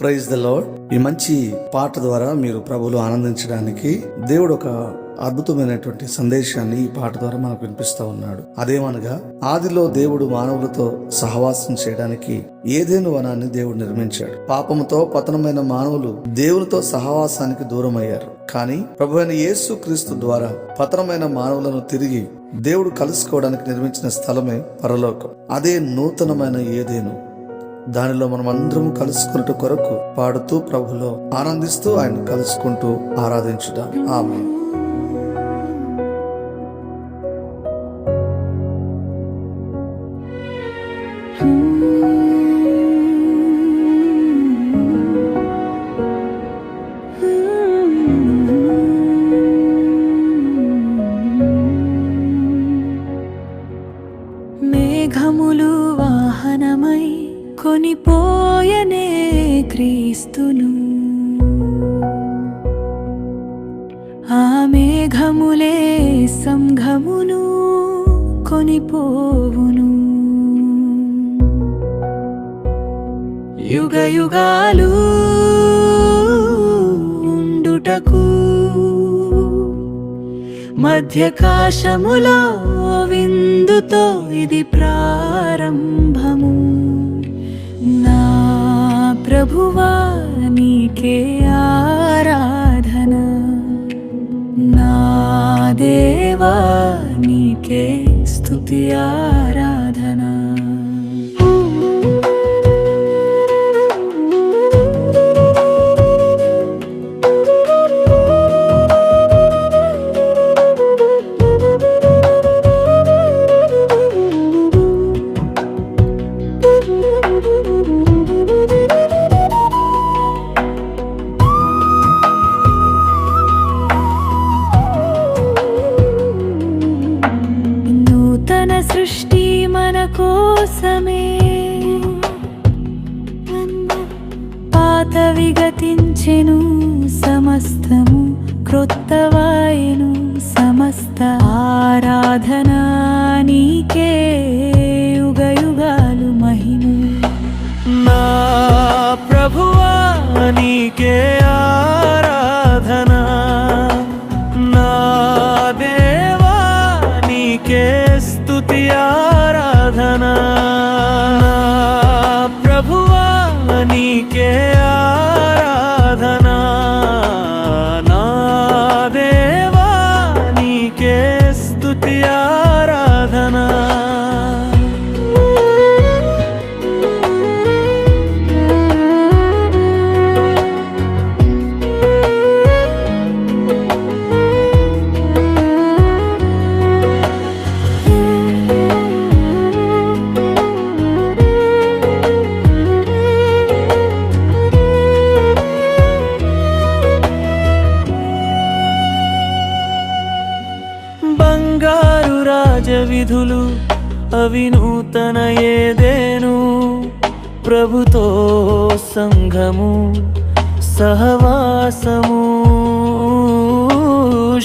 Praise the lord ఈ మంచి పాట ద్వారా మీరు ప్రభులు ఆనందించడానికి దేవుడు ఒక అద్భుతమైనటువంటి సందేశాన్ని ఈ పాట ద్వారా మనకు వినిపిస్తూ ఉన్నాడు. అదేమనగా ఆదిలో దేవుడు మానవులతో సహవాసం చేయడానికి ఏదేను వనాన్ని దేవుడు నిర్మించాడు. పాపముతో పతనమైన మానవులు దేవునితో సహవాసానికి దూరం అయ్యారు కానీ ప్రభు అయిన యేసు క్రీస్తు ద్వారా పతనమైన మానవులను తిరిగి దేవుడు కలుసుకోవడానికి నిర్మించిన స్థలమే పరలోకం. అదే నూతనమైన ఏదేను దానిలో మనం అందరం కలుసుకున్నట్టు కొరకు పాడుతూ ప్రభులో ఆనందిస్తూ ఆయన కలుసుకుంటూ ఆరాధించుదాం ఆమె మేఘములు వాహనమై కొనిపోయనే క్రీస్తును. ఆ మేఘములే సంఘమును కొనిపోవును. యుగ యుగాలు ఉండుటకు మధ్యకాశములో విందుతో ఇది ప్రారంభము. ప్రభువా నీకే ఆరాధన. నా దేవా నీకే స్తుతి ఆరాధన మన కోసమే. పాత విగతించెను సమస్తము క్రొత్తవాయను సమస్త ఆరాధన నీకే యుగ మహిము. నా ప్రభువా నీకే ఆరాధన. నా దేవా నీకే రాజవిధులు అవి నూతన ఏదేను ప్రభుతో సంఘము సహవాసము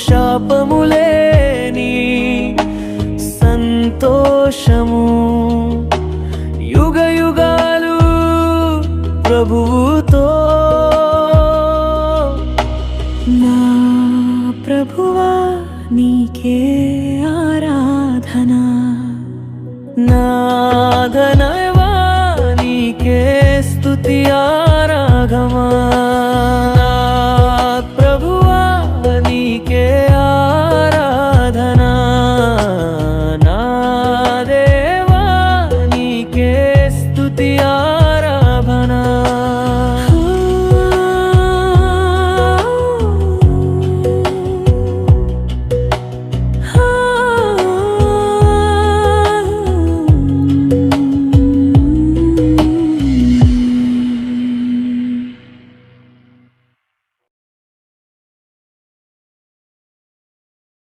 శాపములేని సంతోషము యుగ యుగాలు ప్రభువుతో నా ప్రభువా నీకే ప్రార్థన నాదనవా నీకే స్తుతి ఆరాగమా